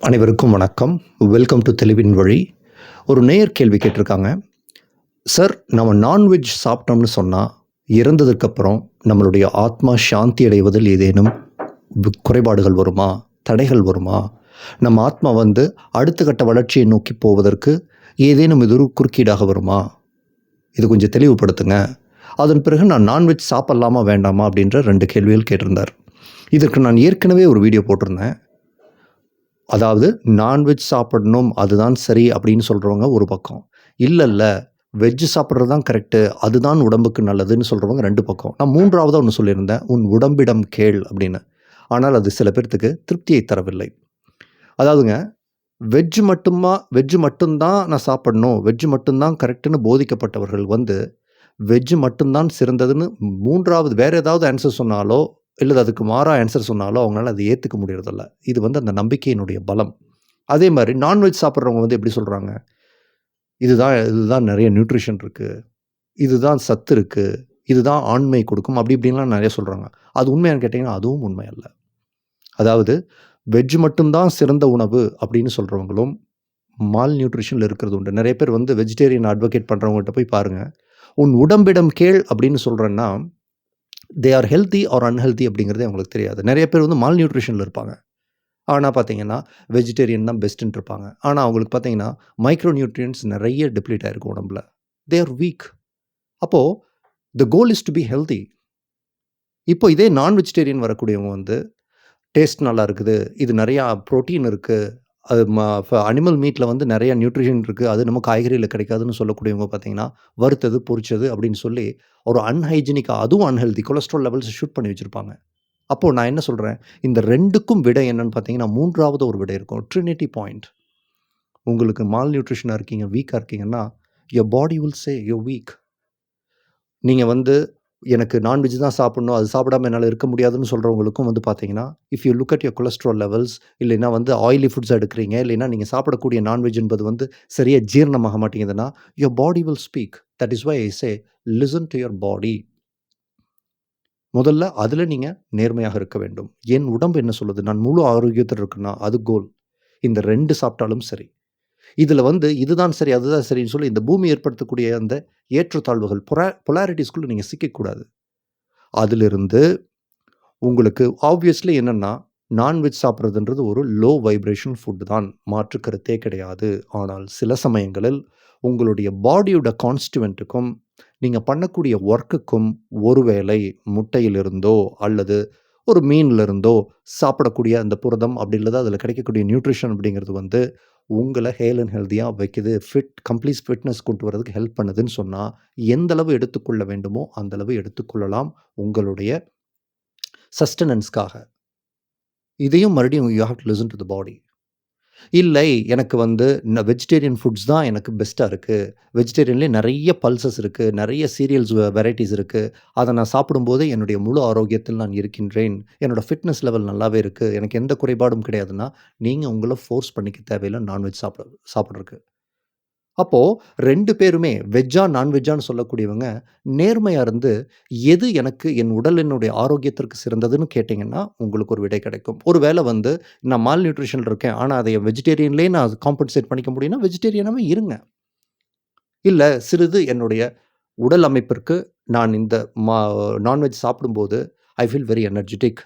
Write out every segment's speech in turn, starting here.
அனைவருக்கும் வணக்கம். Welcome to தெளிவின் வழி ஒரு நேயர் கேள்வி கேட்டிருக்காங்க. சார் நம்ம நான்வெஜ் சாப்பிட்டோம்னு சொன்னால் இறந்ததுக்கப்புறம் நம்மளுடைய ஆத்மா சாந்தி அடைவதில் ஏதேனும் குறைபாடுகள் வருமா? தடைகள் வருமா? நம்ம ஆத்மா வந்து அடுத்த கட்ட வளர்ச்சியை நோக்கி போவதற்கு ஏதேனும் இது ஒரு குறுக்கீடாக வருமா? இது கொஞ்சம் தெளிவுபடுத்துங்க. அதன் பிறகு நான் நான்வெஜ் சாப்பிட்லாமா வேண்டாமா அப்படின்ற ரெண்டு கேள்விகள் கேட்டிருந்தார். இதற்கு நான் ஏற்கனவே ஒரு வீடியோ போட்டிருந்தேன். அதாவது நான்வெஜ் சாப்பிடணும் அதுதான் சரி அப்படின்னு சொல்கிறவங்க ஒரு பக்கம். இல்லை இல்லை வெஜ்ஜு சாப்பிட்றது தான் கரெக்டு அதுதான் உடம்புக்கு நல்லதுன்னு சொல்கிறவங்க ரெண்டு பக்கம். நான் மூன்றாவதாக ஒன்று சொல்லியிருந்தேன் உன் உடம்பிடம் கேள் அப்படின்னு. ஆனால் அது சில பேர்த்துக்கு திருப்தியை தரவில்லை. அதாவதுங்க வெஜ்ஜு மட்டுமா வெஜ்ஜு மட்டும்தான் நான் சாப்பிடணும் வெஜ்ஜு மட்டும்தான் கரெக்டுன்னு போதிக்கப்பட்டவர்கள் வந்து வெஜ்ஜு மட்டும்தான் சிறந்ததுன்னு மூன்றாவது வேறு ஏதாவது ஆன்சர் சொன்னாலோ இல்லை அதுக்கு மாறா ஆன்சர் சொன்னாலோ அவங்களால அதை ஏற்றுக்க முடியறதில்ல. இது வந்து அந்த நம்பிக்கையினுடைய பலம். அதே மாதிரி நான்வெஜ் சாப்பிட்றவங்க வந்து எப்படி சொல்கிறாங்க இதுதான் இதுதான் நிறைய நியூட்ரிஷன் இருக்குது இதுதான் சத்து இருக்குது இதுதான் ஆண்மை கொடுக்கும். அப்படி இப்படின்லாம் நிறைய சொல்கிறாங்க அது உண்மையான்னு கேட்டிங்கன்னா அதுவும் உண்மை அல்ல. அதாவது வெஜ் மட்டும்தான் சிறந்த உணவு அப்படின்னு சொல்கிறவங்களும் மால் நியூட்ரிஷனில் இருக்கிறது உண்டு. நிறைய பேர் வந்து வெஜிடேரியன் அட்வொகேட் பண்ணுறவங்கள்ட்ட போய் பாருங்கள் உன் உடம்பிடம் கேள் அப்படின்னு சொல்கிறேன்னா they are healthy or unhealthy அப்படிங்கிறதே அவங்களுக்கு தெரியாது. நிறைய பேர் வந்து மால் நியூட்ரிஷனில் இருப்பாங்க. ஆனால் பார்த்தீங்கன்னா வெஜிடேரியன் தான் பெஸ்ட்டுன்னு இருப்பாங்க. ஆனால் அவங்களுக்கு பார்த்தீங்கன்னா மைக்ரோ நியூட்ரியன்ஸ் நிறைய டிப்ளீட் ஆகிருக்கும் உடம்புல. தே ஆர் வீக் அப்போது the goal is to be healthy இப்போ இதே நான் வெஜிடேரியன் வரக்கூடியவங்க வந்து டேஸ்ட் நல்லா இருக்குது இது நிறையா ப்ரோட்டீன் இருக்குது அது ம அனிமல் மீட்டில் வந்து நிறைய நியூட்ரிஷன் இருக்குது அது நம்ம காய்கறியில் கிடைக்காதுன்னு சொல்லக்கூடியவங்க பார்த்தீங்கன்னா வறுத்தது பொறிச்சது அப்படின்னு சொல்லி ஒரு அன்ஹைஜினிக்காக அதுவும் அன்ஹெல்தி கொலஸ்ட்ரால் லெவல்ஸ் ஷூட் பண்ணி வச்சுருப்பாங்க. அப்போது நான் என்ன சொல்கிறேன் இந்த ரெண்டுக்கும் விடை என்னன்னு பார்த்தீங்கன்னா மூன்றாவது ஒரு விடை இருக்கும். ட்ரினிட்டி பாயிண்ட் உங்களுக்கு மால் நியூட்ரிஷனாக இருக்கீங்க வீக்காக இருக்கீங்கன்னா your body will say you're weak நீங்கள் வந்து எனக்கு நான்வெஜ் தான் சாப்பிடணும் அது சாப்பிடாம என்னால் இருக்க முடியாதுன்னு சொல்கிறவங்களுக்கும் வந்து பார்த்தீங்கன்னா if you look at your cholesterol levels இல்லைன்னா வந்து ஆயிலி ஃபுட்ஸ் எடுக்கிறீங்க இல்லைன்னா நீங்கள் சாப்பிடக்கூடிய நான்வெஜ் என்பது வந்து சரியாக ஜீரணமாக மாட்டேங்குதுன்னா your body will speak that is why I say listen to your body முதல்ல அதில் நீங்கள் நேர்மையாக இருக்க வேண்டும். என் உடம்பு என்ன சொல்லுது? நான் முழு ஆரோக்கியத்தில் இருக்குன்னா அது கோல் இந்த ரெண்டு சாப்பிட்டாலும் சரி. இதில் வந்து இதுதான் சரி அதுதான் சரின்னு சொல்லி இந்த பூமி ஏற்படுத்தக்கூடிய அந்த ஏற்றத்தாழ்வுகள் பொரா பொலாரிட்டிஸ்குள்ளே நீங்கள் சிக்கக்கூடாது. அதிலிருந்து உங்களுக்கு ஆப்வியஸ்லி என்னென்னா நான்வெஜ் சாப்பிட்றதுன்றது ஒரு லோ வைப்ரேஷன் ஃபுட் தான். மாற்று கருத்தே கிடையாது. ஆனால் சில சமயங்களில் உங்களுடைய பாடியோட கான்ஸ்டுவெண்ட்டுக்கும் நீங்கள் பண்ணக்கூடிய ஒர்க்குக்கும் ஒருவேளை முட்டையிலிருந்தோ அல்லது ஒரு மீன்லேருந்தோ சாப்பிடக்கூடிய அந்த புரதம் அப்படி இல்லாத அதில் கிடைக்கக்கூடிய நியூட்ரிஷன் அப்படிங்கிறது வந்து உங்களை ஹேல் அண்ட் ஹெல்த்தியாக வைக்குது. ஃபிட் கம்ப்ளீட் ஃபிட்னஸ் கொண்டு வரதுக்கு ஹெல்ப் பண்ணுதுன்னு சொன்னால் எந்த அளவு எடுத்துக்கொள்ள வேண்டுமோ அந்த அளவு எடுத்துக்கொள்ளலாம் உங்களுடைய சஸ்டனன்ஸ்க்காக இதையும் மறுபடியும் you have to listen to the body இல்லை எனக்கு வந்து வெஜிடேரியன் ஃபுட்ஸ் தான் எனக்கு பெஸ்ட்டாக இருக்குது வெஜிடேரியன்லேயே நிறைய பல்சஸ் இருக்குது நிறைய சீரியல்ஸ் வெரைட்டிஸ் இருக்குது அதை நான் சாப்பிடும்போது என்னுடைய முழு ஆரோக்கியத்தில் நான் இருக்கின்றேன். என்னோடய ஃபிட்னஸ் லெவல் நல்லாவே இருக்குது எனக்கு எந்த குறைபாடும் கிடையாதுன்னா நீங்கள் உங்களை ஃபோர்ஸ் பண்ணிக்க தேவையில்லை நான்வெஜ் சாப்பிட சாப்பிட்றதுக்கு. அப்போது ரெண்டு பேருமே வெஜ்ஜா நான்வெஜ்ஜான்னு சொல்லக்கூடியவங்க நேர்மையாக இருந்து எது எனக்கு என் உடலினுடைய ஆரோக்கியத்திற்கு சிறந்ததுன்னு கேட்டிங்கன்னா உங்களுக்கு ஒரு விடை கிடைக்கும். ஒரு வேளை வந்து நான் மால் நியூட்ரிஷன் இருக்கேன் ஆனால் அதை வெஜிடேரியன்லேயே நான் காம்பன்சேட் பண்ணிக்க முடியும்னா வெஜிடேரியனாகவே இருங்க. இல்லை சிறிது என்னுடைய உடல் அமைப்பிற்கு நான் இந்த மா நான்வெஜ் சாப்பிடும்போது ஐ ஃபீல் வெரி எனர்ஜெட்டிக்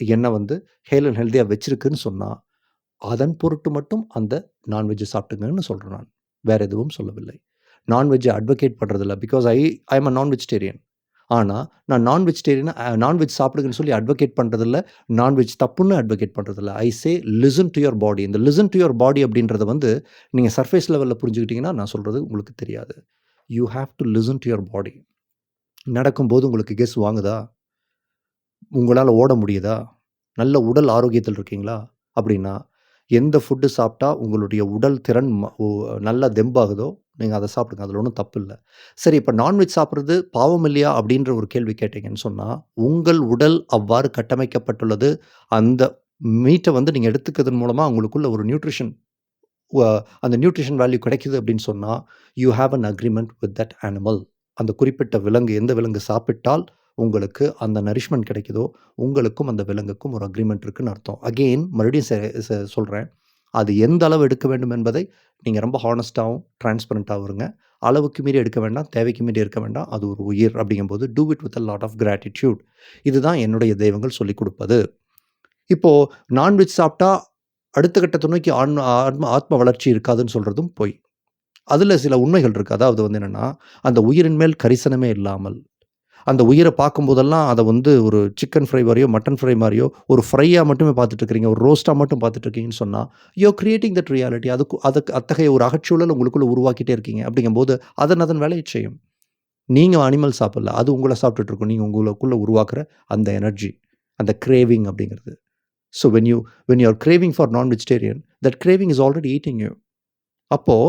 என்னை வந்து ஹேல் அண்ட் ஹெல்த்தியாக வச்சுருக்குன்னு சொன்னால் அதன் பொருட்டு மட்டும் அந்த நான்வெஜ்ஜை சாப்பிட்டுங்கன்னு சொல்கிறேன் நான். வேறு எதுவும் சொல்லவில்லை. நான்வெஜ்ஜை அட்வொகேட் பண்ணுறதில்ல because I I am a non vegetarian ஆனால் நான் நான் வெஜிடேரியன் நான்வெஜ் சாப்பிடுங்கன்னு சொல்லி அட்வொகேட் பண்ணுறதில்ல நான்வெஜ் தப்புன்னு அட்வொகேட் பண்ணுறதில்ல I say listen to your body இந்த லிசன் டு யுவர் பாடி அப்படின்றத வந்து நீங்கள் சர்ஃபேஸ் லெவலில் புரிஞ்சுக்கிட்டீங்கன்னா நான் சொல்கிறது உங்களுக்கு தெரியாது. You have to listen to your body நடக்கும்போது உங்களுக்கு கெஸ் வாங்குதா? உங்களால் ஓட முடியுதா? நல்ல உடல் ஆரோக்கியத்தில் இருக்கீங்களா? அப்படின்னா எந்த ஃபுட்டு சாப்பிட்டா உங்களுடைய உடல் திறன் ம- நல்லா தெம்பாகுதோ நீங்கள் அதை சாப்பிடுங்க. அதில் ஒன்றும் தப்பு இல்லை. சரி இப்போ நான்வெஜ் சாப்பிட்றது பாவம் இல்லையா? அப்படின்ற ஒரு கேள்வி கேட்டீங்கன்னு சொன்னால் உங்கள் உடல் அவ்வாறு கட்டமைக்கப்பட்டுள்ளது. அந்த மீட்டை வந்து நீங்கள் எடுத்துக்கிறதன் மூலமாக உங்களுக்குள்ள ஒரு நியூட்ரிஷன் அந்த நியூட்ரிஷன் வேல்யூ கிடைக்குது அப்படின்னு சொன்னால் you have an agreement with that animal அந்த குறிப்பிட்ட விலங்கு எந்த விலங்கு சாப்பிட்டால் உங்களுக்கு அந்த நரிஷ்மெண்ட் கிடைக்குதோ உங்களுக்கும் அந்த விலங்குக்கும் ஒரு அக்ரிமெண்ட் இருக்குன்னு அர்த்தம். அகெயின் மறுபடியும் சொல்கிறேன் அது எந்த அளவு எடுக்க வேண்டும் என்பதை நீங்கள் ரொம்ப ஹானஸ்ட்டாகவும் டிரான்ஸ்பரண்ட்டாகவும் இருங்க. அளவுக்கு மீறி எடுக்க வேண்டாம் தேவைக்கு மீறி இருக்க வேண்டாம். அது ஒரு உயிர் அப்படிங்கும்போது do it with a lot of gratitude இதுதான் என்னுடைய தெய்வங்கள் சொல்லிக் கொடுப்பது. இப்போது நான்வெஜ் சாப்பிட்டா அடுத்த கட்டத்தை நோக்கி ஆன்ம ஆத்ம ஆத்ம வளர்ச்சி இருக்காதுன்னு சொல்கிறதும் பொய். அதில் சில உண்மைகள் இருக்குது அதாவது வந்து என்னென்னா அந்த உயிரின் மேல் கரிசனமே இல்லாமல் அந்த உயிரை பார்க்கும்போதெல்லாம் அதை வந்து ஒரு சிக்கன் ஃப்ரை மாதிரியோ மட்டன் ஃப்ரை மாதிரியோ ஒரு ஃப்ரையாக மட்டுமே பார்த்துட்டு இருக்கிறீங்க ஒரு ரோஸ்ட்டாக மட்டும் பார்த்துட்டு இருக்கீங்கன்னு சொன்னால் யோ கிரியேட்டிங் தட் ரியாலிட்டி அதுக்கு அதுக்கு அத்தகைய ஒரு அகச்சூழல் உங்களுக்குள்ளே உருவாக்கிட்டே இருக்கீங்க. அப்படிங்கும்போது அதன் அதன் வேலையை செய்யும். நீங்கள் அனிமல் சாப்பிடல அது உங்களை சாப்பிட்டுட்டு இருக்கும் நீங்கள் உங்களுக்குள்ளே உருவாக்குற அந்த எனர்ஜி அந்த கிரேவிங் அப்படிங்கிறது. So when you when you are craving for non vegetarian that craving is already eating you அப்போது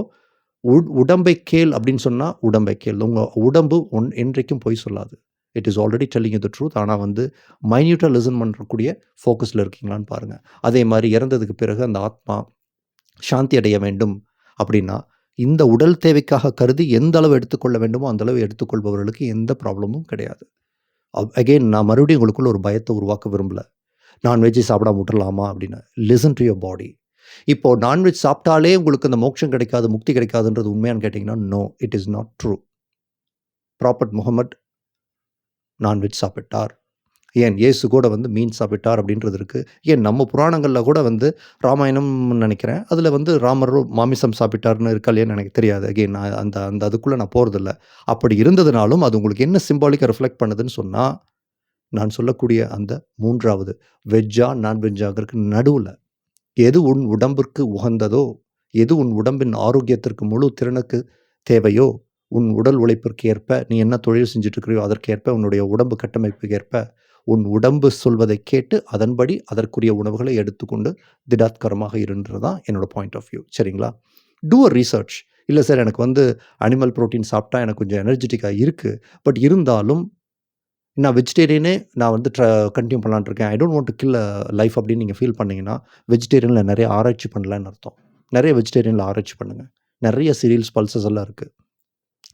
உடம்பை கேள் அப்படின்னு சொன்னால் உடம்பை கேள். உங்கள் உடம்பு ஒன் என்றைக்கும் பொய் சொல்லாது. It is already telling the truth ஆனால் வந்து மைன்யூட்டாக லிசன் பண்ணுறக்கூடிய ஃபோக்கஸில் இருக்கீங்களான்னு பாருங்கள் அதே மாதிரி இறந்ததுக்கு பிறகு அந்த ஆத்மா சாந்தி அடைய வேண்டும் அப்படின்னா இந்த உடல் தேவைக்காக கருதி எந்த அளவு எடுத்துக்கொள்ள வேண்டுமோ அந்த அளவு எடுத்துக்கொள்பவர்களுக்கு எந்த ப்ராப்ளமும் கிடையாது. அகெயின் நான் மறுபடியும் உங்களுக்குள்ள ஒரு பயத்தை உருவாக்க விரும்பலை. நான்வெஜ்ஜை சாப்பிடாம விட்டுறலாமா அப்படின்னு. லிசன் டு யுவர் பாடி இப்போது நான்வெஜ் சாப்பிட்டாலே உங்களுக்கு அந்த மோட்சம் கிடைக்காது முக்தி கிடைக்காதுன்றது உண்மையானு கேட்டிங்கன்னா no it is not true prophet Muhammad non veg சாப்பிட்டார். ஏன் இயேசு கூட வந்து மீன் சாப்பிட்டார் அப்படின்றது இருக்குது ஏன் நம்ம புராணங்களில் கூட வந்து ராமாயணம்னு நினைக்கிறேன். அதில் வந்து ராமர் மாமிசம் சாப்பிட்டார்னு இருக்கா இல்லையான்னு எனக்கு தெரியாது. அகெயின் நான் அந்த அந்த அதுக்குள்ளே நான் போகிறதில்ல அப்படி இருந்ததுனாலும் அது உங்களுக்கு என்ன சிம்பாலிக்காக ரிஃப்ளெக்ட் பண்ணுதுன்னு சொன்னால் நான் சொல்லக்கூடிய அந்த மூன்றாவது வெஜ்ஜா நான்வெஜ்ஜாங்கிறதுக்கு நடுவில் எது உன் உடம்பிற்கு உகந்ததோ எது உன் உடம்பின் ஆரோக்கியத்திற்கு முழு திறனுக்கு தேவையோ உன் உடல் உழைப்பிற்கு ஏற்ப நீ என்ன தொழில் செஞ்சுட்ருக்கிறியோ அதற்கேற்ப உன்னுடைய உடம்பு கட்டமைப்புக்கு ஏற்ப உன் உடம்பு சொல்வதை கேட்டு அதன்படி அதற்குரிய உணவுகளை எடுத்துக்கொண்டு திடாத்கரமாக இருன்றதான் என்னோடய பாயிண்ட் ஆஃப் வியூ சரிங்களா? டூ அ ரீசர்ச் இல்லை சார் எனக்கு வந்து அனிமல் ப்ரோட்டீன் சாப்பிட்டா எனக்கு கொஞ்சம் எனர்ஜெட்டிக்காக இருக்குது பட் இருந்தாலும் நான் வெஜிடேரியனே நான் வந்து ட்ர கண்டினியூ பண்ணலான்னு இருக்கேன். I don't want to kill life அப்படின்னு நீங்கள் ஃபீல் பண்ணிங்கன்னா வெஜிடேரியனில் நிறைய ஆராய்ச்சி பண்ணலான்னு அர்த்தம். நிறைய வெஜிடேரியனில் ஆராய்ச்சி பண்ணுங்கள் நிறைய சீரியல்ஸ் பல்சஸ் எல்லாம் இருக்குது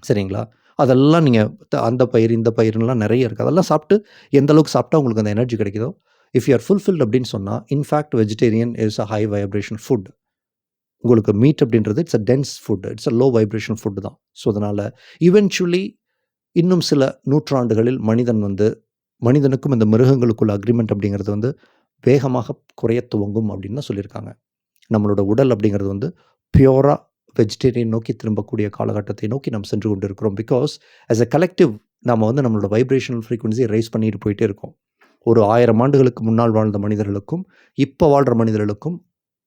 சரிங்களா? அதெல்லாம் நீங்கள் அந்த பயிர் இந்த பயிர்லாம் நிறைய இருக்குது அதெல்லாம் சாப்பிட்டு எந்த அளவுக்கு சாப்பிட்டா உங்களுக்கு அந்த எனர்ஜி கிடைக்குதோ இஃப் யூ ஆர் ஃபுல்ஃபில்ட் அப்படின்னு சொன்னால் in fact vegetarian is a high vibration food உங்களுக்கு மீட் அப்படின்றது it's a dense food it's a low vibration food தான். ஸோ அதனால் ஈவென்ச்சுவலி இன்னும் சில நூற்றாண்டுகளில் மனிதன் வந்து மனிதனுக்கும் இந்த மிருகங்களுக்குள்ள அக்ரிமெண்ட் அப்படிங்கிறது வந்து வேகமாக குறைய துவங்கும் அப்படின்னு தான் சொல்லியிருக்காங்க. நம்மளோட உடல் அப்படிங்கிறது வந்து பியூராக வெஜிடேரியன் நோக்கி திரும்பக்கூடிய காலகட்டத்தை நோக்கி நாம் சென்று கொண்டு இருக்கிறோம் பிகாஸ் ஆஸ் அ கலெக்டிவ் நம்ம வந்து நம்மளோட வைப்ரேஷனல் ஃப்ரீக்குவன்சி ரைஸ் பண்ணிட்டு போயிட்டே இருக்கோம். ஒரு ஆயிரம் ஆண்டுகளுக்கு முன்னால் வாழ்ந்த மனிதர்களுக்கும் இப்போ வாழ்கிற மனிதர்களுக்கும்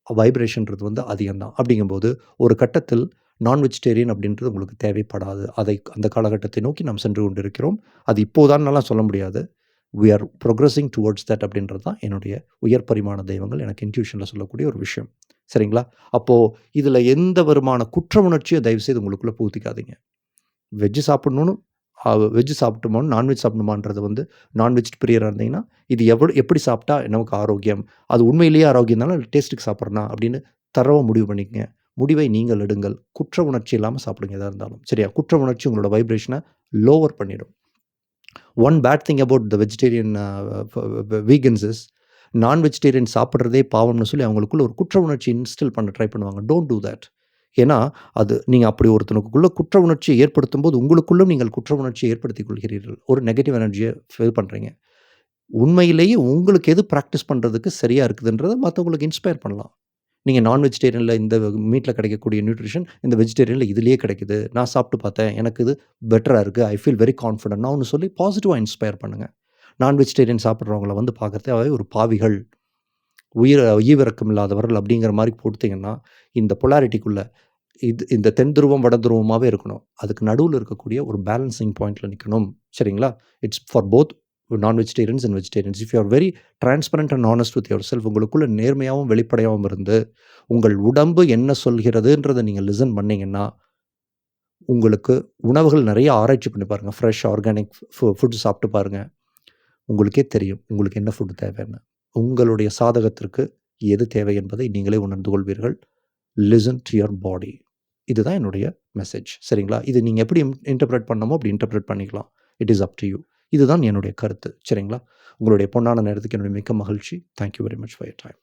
வைப்ரேஷன்றது வந்து அதிகம்தான். அப்படிங்கும்போது ஒரு கட்டத்தில் நான் வெஜிடேரியன் அப்படின்றது உங்களுக்கு தேவைப்படாது. அதை அந்த காலகட்டத்தை நோக்கி நாம் சென்று கொண்டு இருக்கிறோம் அது இப்போதான்லாம் சொல்ல முடியாது. We are progressing towards that அப்படின்றது தான் என்னுடைய உயர் பரிமாண தெய்வங்கள் எனக்கு இன்ட்யூஷனில் சொல்லக்கூடிய ஒரு விஷயம். சரிங்களா? அப்போது இதில் எந்த வருமான குற்ற உணர்ச்சியை தயவுசெய்து உங்களுக்குள்ளே பூத்திக்காதீங்க வெஜ்ஜு சாப்பிட்ணுன்னு வெஜ்ஜு சாப்பிட்டுமோன்னு நான்வெஜ் சாப்பிடணுமான்றது வந்து நான்வெஜ் பிரியராக இருந்தீங்கன்னா இது எவ்வளோ எப்படி சாப்பிட்டா நமக்கு ஆரோக்கியம்? அது உண்மையிலேயே ஆரோக்கியம் தானே டேஸ்ட்டுக்கு சாப்பிட்றனா? அப்படின்னு தரவாக முடிவு பண்ணிக்கங்க. முடிவை நீங்கள் எடுங்கள். குற்ற உணர்ச்சி இல்லாமல் சாப்பிடுங்க எதாக இருந்தாலும். சரியா? குற்ற உணர்ச்சி உங்களோட வைப்ரேஷனை லோவர் பண்ணிடும். One bad thing about the vegetarian vegans is non vegetarian சாப்பிட்றதே பாவம்னு சொல்லி அவங்களுக்குள்ள ஒரு குற்ற உணர்ச்சி இன்ஸ்டில் பண்ண ட்ரை பண்ணுவாங்க. டோன்ட் டூ தட் ஏன்னா அது நீங்கள் அப்படி ஒருத்தனுக்குள்ளே குற்ற உணர்ச்சியை ஏற்படுத்தும் போது உங்களுக்குள்ளும் நீங்கள் குற்ற உணர்ச்சியை ஏற்படுத்திக் கொள்கிறீர்கள். ஒரு நெகட்டிவ் எனர்ஜியை ஃபீல் பண்ணுறீங்க உண்மையிலேயே உங்களுக்கு எது ப்ராக்டிஸ் பண்ணுறதுக்கு சரியாக இருக்குதுன்றதை மற்றவங்களுக்கு இன்ஸ்பயர் பண்ணலாம். நீங்கள் நான் வெஜிடேரியனில் இந்த மீட்டில் கிடைக்கக்கூடிய நியூட்ரிஷன் இந்த வெஜிடேரியனில் இதுலேயே கிடைக்குது. நான் சாப்பிட்டு பார்த்தேன். எனக்கு இது பெட்டராக இருக்குது ஐ ஃபீல் வெரி கான்ஃபிடென்ட் நான் ஒன்று சொல்லி பாசிட்டிவாக இன்ஸ்பயர் பண்ணுங்கள் நான் வெஜிடேரியன் சாப்பிட்றவங்கள வந்து பார்க்குறதே ஒரு பாவிகள். உயிர் ஈவிரக்கம் இல்லாதவர்கள் அப்படிங்கிற மாதிரி கொடுத்தீங்கன்னா இந்த பொலாரிட்டிக்குள்ளே இது இந்த தென் துருவம் வட துருவமாகவே இருக்கணும். அதுக்கு நடுவில் இருக்கக்கூடிய ஒரு பேலன்சிங் பாயிண்டில் நிற்கணும் சரிங்களா? It's for both non vegetarians and vegetarians if you are very transparent and honest with your self உங்களுக்குள்ள நேர்மையாகவும் வெளிப்படையாகவும் இருந்து உங்கள் உடம்பு என்ன சொல்கிறதுன்றதை நீங்கள் லிசன் பண்ணிங்கன்னா உங்களுக்கு உணவுகள் நிறைய ஆராய்ச்சி பண்ணி பாருங்கள் ஃப்ரெஷ் ஆர்கானிக் ஃபுட் சாப்பிட்டு பாருங்கள் உங்களுக்கே தெரியும் உங்களுக்கு என்ன ஃபுட்டு தேவைன்னு. உங்களுடைய சாதகத்திற்கு எது தேவை என்பதை நீங்களே உணர்ந்து கொள்வீர்கள். லிசன் டு யுவர் பாடி இதுதான் என்னுடைய மெசேஜ் சரிங்களா? இது நீங்கள் எப்படி இன்டர்பிரேட் பண்ணமோ அப்படி இன்டர்பிரேட் பண்ணிக்கலாம். It is up to you இதுதான் என்னுடைய கருத்து. சரிங்களா? உங்களுடைய பொன்னான நேரத்துக்கு என்னுடைய மிக்க மகிழ்ச்சி. Thank you very much for your time